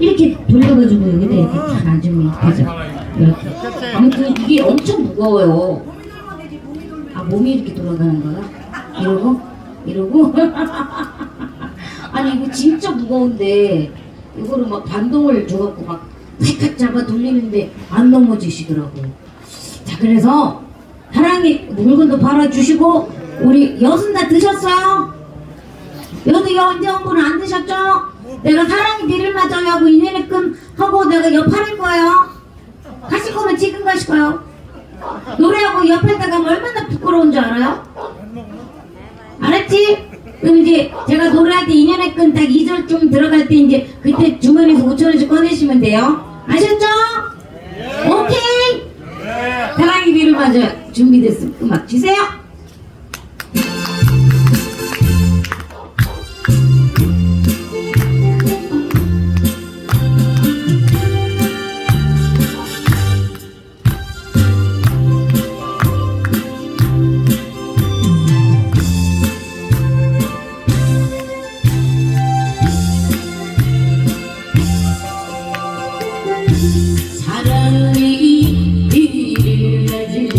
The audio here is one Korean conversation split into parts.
이렇게 돌려가지고 여기다 이렇게 다 놔주면 되죠. 이렇게. 아무튼 이게 엄청 무거워요. 아 몸이 이렇게 돌아가는 거야? 이러고 이러고 아니 이거 진짜 무거운데 이거를 막 반동을 줘갖고 막 탁탁 잡아 돌리는데 안 넘어지시더라고. 자 그래서 사랑이 물건도 팔아주시고 우리 여순 다 드셨어요? 여도 여 언제 온 분은 안 드셨죠? 내가 사랑이 니를 맞아요 하고 인연의 끈 하고 내가 옆 하는 거예요. 가실 거면 지금 가실 거예요. 노래하고 옆에다가 얼마나 부끄러운 줄 알아요? 알았지? 그럼 이제 제가 노래할 때 인연의 끈 딱 2절쯤 들어갈 때 이제 그때 주머니에서 5천원씩 꺼내시면 돼요. 아셨죠? 오케이? 사랑이 니를 맞아 준비됐음. 음악 주세요. 사랑이 길을 가질 때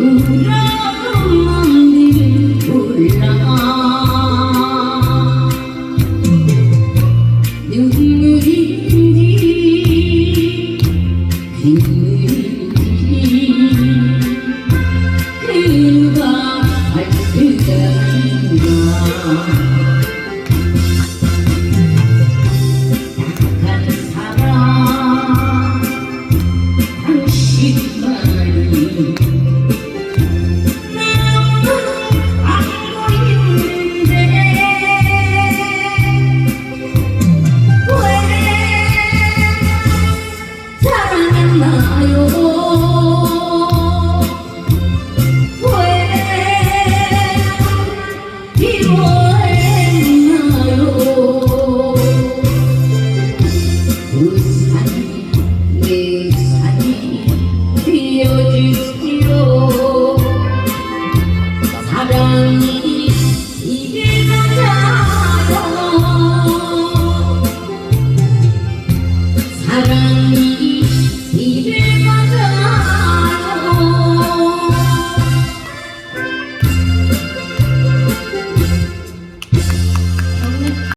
Ooh.